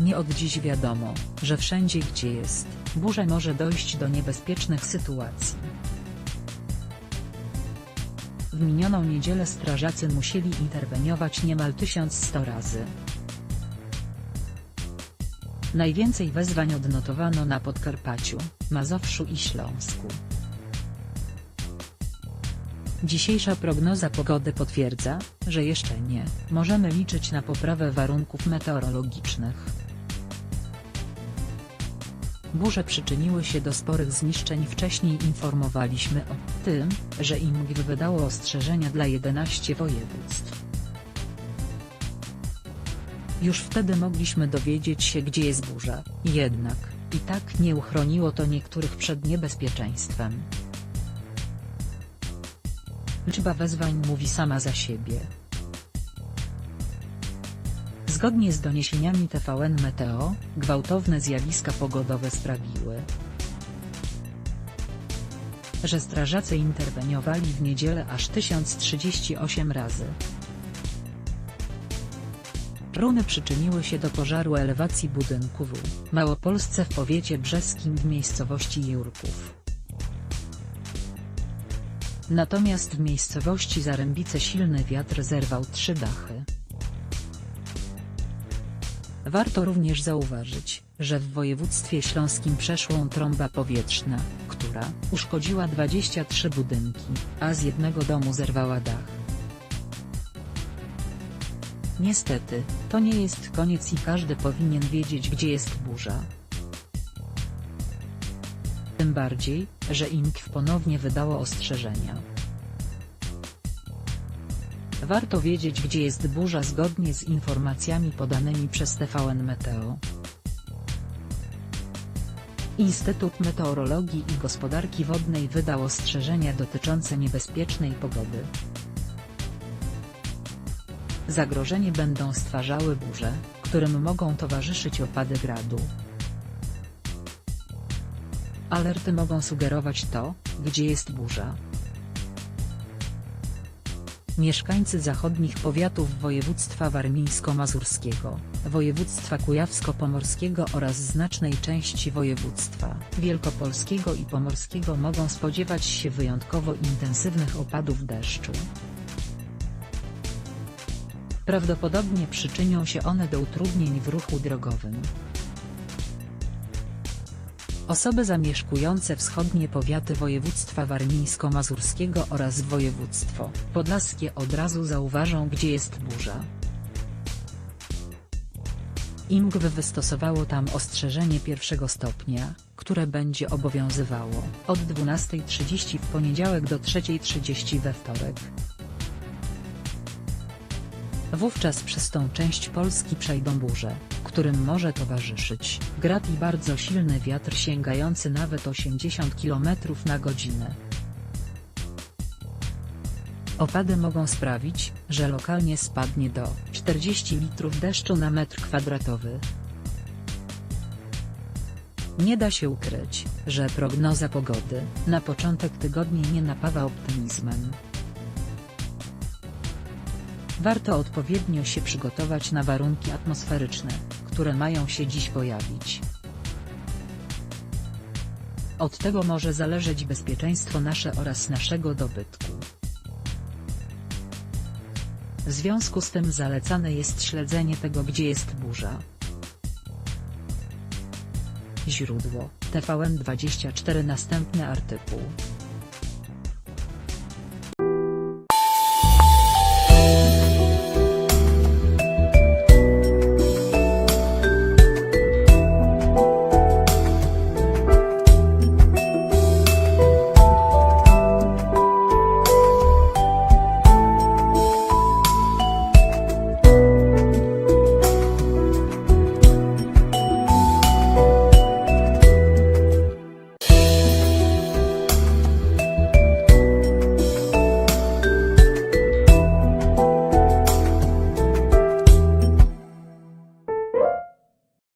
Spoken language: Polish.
Nie od dziś wiadomo, że wszędzie gdzie jest burza może dojść do niebezpiecznych sytuacji. W minioną niedzielę strażacy musieli interweniować niemal 1100 razy. Najwięcej wezwań odnotowano na Podkarpaciu, Mazowszu i Śląsku. Dzisiejsza prognoza pogody potwierdza, że jeszcze nie możemy liczyć na poprawę warunków meteorologicznych. Burze przyczyniły się do sporych zniszczeń. Wcześniej informowaliśmy o tym, że IMGW wydało ostrzeżenia dla 11 województw. Już wtedy mogliśmy dowiedzieć się gdzie jest burza, jednak, i tak nie uchroniło to niektórych przed niebezpieczeństwem. Liczba wezwań mówi sama za siebie. Zgodnie z doniesieniami TVN Meteo, gwałtowne zjawiska pogodowe sprawiły, że strażacy interweniowali w niedzielę aż 1038 razy. Runy przyczyniły się do pożaru elewacji budynku w Małopolsce w powiecie brzeskim w miejscowości Jurków. Natomiast w miejscowości Zarębice silny wiatr zerwał trzy dachy. Warto również zauważyć, że w województwie śląskim przeszła trąba powietrzna, która uszkodziła 23 budynki, a z jednego domu zerwała dach. Niestety, to nie jest koniec i każdy powinien wiedzieć gdzie jest burza. Tym bardziej, że IMKW ponownie wydało ostrzeżenia. Warto wiedzieć gdzie jest burza zgodnie z informacjami podanymi przez TVN Meteo. Instytut Meteorologii i Gospodarki Wodnej wydał ostrzeżenia dotyczące niebezpiecznej pogody. Zagrożenie będą stwarzały burze, którym mogą towarzyszyć opady gradu. Alerty mogą sugerować to, gdzie jest burza. Mieszkańcy zachodnich powiatów województwa warmińsko-mazurskiego, województwa kujawsko-pomorskiego oraz znacznej części województwa wielkopolskiego i pomorskiego mogą spodziewać się wyjątkowo intensywnych opadów deszczu. Prawdopodobnie przyczynią się one do utrudnień w ruchu drogowym. Osoby zamieszkujące wschodnie powiaty województwa warmińsko-mazurskiego oraz województwo podlaskie od razu zauważą gdzie jest burza. IMGW wystosowało tam ostrzeżenie pierwszego stopnia, które będzie obowiązywało od 12.30 w poniedziałek do 3.30 we wtorek. Wówczas przez tą część Polski przejdą burze, którym może towarzyszyć grad i bardzo silny wiatr sięgający nawet 80 km na godzinę. Opady mogą sprawić, że lokalnie spadnie do 40 litrów deszczu na metr kwadratowy. Nie da się ukryć, że prognoza pogody na początek tygodnia nie napawa optymizmem. Warto odpowiednio się przygotować na warunki atmosferyczne, które mają się dziś pojawić. Od tego może zależeć bezpieczeństwo nasze oraz naszego dobytku. W związku z tym zalecane jest śledzenie tego gdzie jest burza. Źródło TVN24 Następny artykuł